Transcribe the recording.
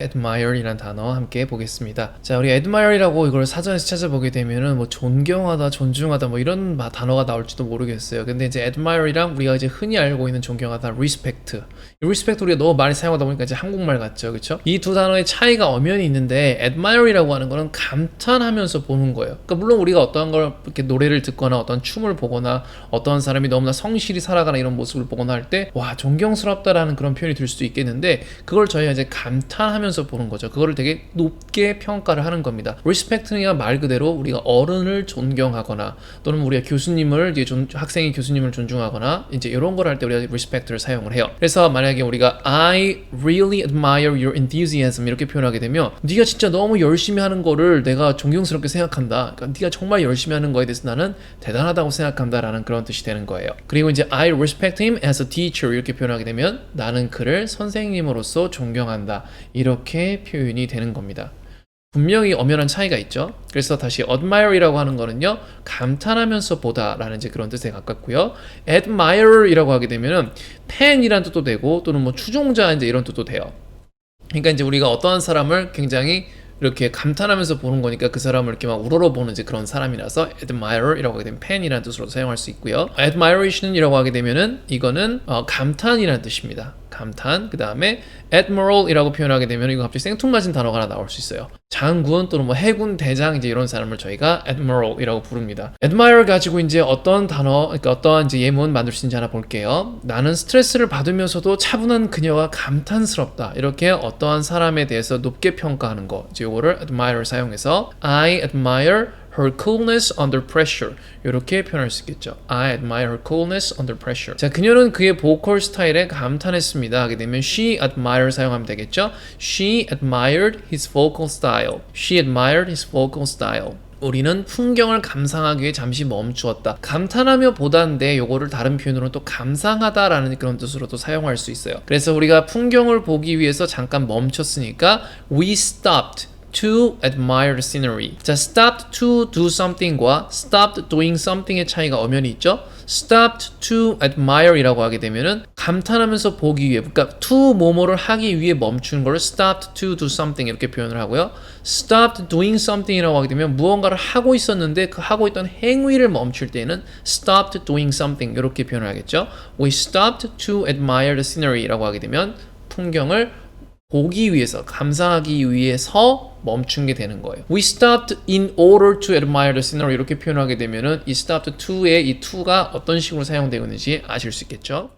admire이란 단어 함께 보겠습니다. 자, 우리 admire이라고 이걸 사전에서 찾아보게 되면은 뭐 존경하다, 존중하다 뭐 이런 마- 단어가 나올지도 모르겠어요. 근데 이제 admire이랑 우리가 이제 흔히 알고 있는 존경하다, respect. 이 respect 우리가 너무 많이 사용하다 보니까 이제 한국말 같죠, 그렇죠? 이 두 단어의 차이가 엄연히 있는데 admire이라고 하는 거는 감탄하면서 보는 거예요. 그러니까 물론 우리가 어떠한 걸 이렇게 노래를 듣거나 어떤 춤을 보거나 어떤 사람이 너무나 성실히 살아가는 이런 모습을 보거나 할 때 와 존경스럽다라는 그런 표현이 들 수도 있겠는데 그걸 저희가 이제 감탄하면서 보는 거죠. 그거를 되게 높게 평가를 하는 겁니다. respect가 말 그대로 우리가 어른을 존경하거나 또는 우리가 교수님을 이제 존- 학생이 교수님을 존중하거나 이제 이런 걸 할 때 우리가 respect를 사용을 해요. 그래서 만약에 우리가 I really admire your enthusiasm 이렇게 표현하게 되면 네가 진짜 너무 열심히 하는 거를 내가 존경스럽게 생각한다. 그러니까 네가 정말 열심히 하는 거에 대해서 나는 대단하다고 생각한다라는 그런 뜻이 되는 거예요. 그리고 이제 I respect him as a teacher 이렇게 표현하게 되면 나는 그를 선생님으로서 존경한다. 이렇게 표현이 되는 겁니다. 분명히 엄연한 차이가 있죠. 그래서 다시 admire이라고 하는 거는요, 감탄하면서 보다라는 이제 그런 뜻에 가깝고요. admire이라고 하게 되면은 팬이란 뜻도 되고 또는 뭐 추종자 이제 이런 뜻도 돼요. 그러니까 이제 우리가 어떠한 사람을 굉장히 이렇게 감탄하면서 보는 거니까 그 사람을 이렇게 막 우러러 보는 이제 그런 사람이라서 admire이라고 하게 되면 팬이라는 뜻으로 사용할 수 있고요. admiration이라고 하게 되면은 이거는 어, 감탄이라는 뜻입니다. 감탄. 그 다음에 admiral이라고 표현하게 되면 이거 갑자기 생뚱맞은 단어가 하나 나올 수 있어요. 장군 또는 뭐 해군 대장 이제 이런 사람을 저희가 admiral이라고 부릅니다. admire 가지고 이제 어떤 단어, 그러니까 어떠한 이제 예문 만들 수 있는지 하나 볼게요. 나는 스트레스를 받으면서도 차분한 그녀가 감탄스럽다. 이렇게 어떠한 사람에 대해서 높게 평가하는 거. 이제 요거를 admire 사용해서 I admire her coolness under pressure 이렇게 표현할 수 있겠죠. I admire her coolness under pressure. 자, 그녀는 그의 보컬 스타일에 감탄했습니다. 하게 되면 she admire 사용하면 되겠죠. She admired his vocal style. She admired his vocal style. 우리는 풍경을 감상하기 위해 잠시 멈추었다. 감탄하며 보다인데 요거를 다른 표현으로 또 감상하다라는 그런 뜻으로도 사용할 수 있어요. 그래서 우리가 풍경을 보기 위해서 잠깐 멈췄으니까 we stopped to admire the scenery. 자, stopped to do something과 stopped doing something의 차이가 엄연히 있죠. stopped to admire이라고 하게 되면은 감탄하면서 보기 위해, 그러니까 to 뭐뭐를 하기 위해 멈추는 걸 stopped to do something 이렇게 표현을 하고요. stopped doing something이라고 하게 되면 무언가를 하고 있었는데 그 하고 있던 행위를 멈출 때는 stopped doing something 이렇게 표현을 하겠죠. We stopped to admire the scenery라고 하게 되면 풍경을 보기 위해서 감상하기 위해서 멈춘 게 되는 거예요. We stopped in order to admire the scenery 이렇게 표현하게 되면은 이 stopped to의 이 to가 어떤 식으로 사용되고 있는지 아실 수 있겠죠.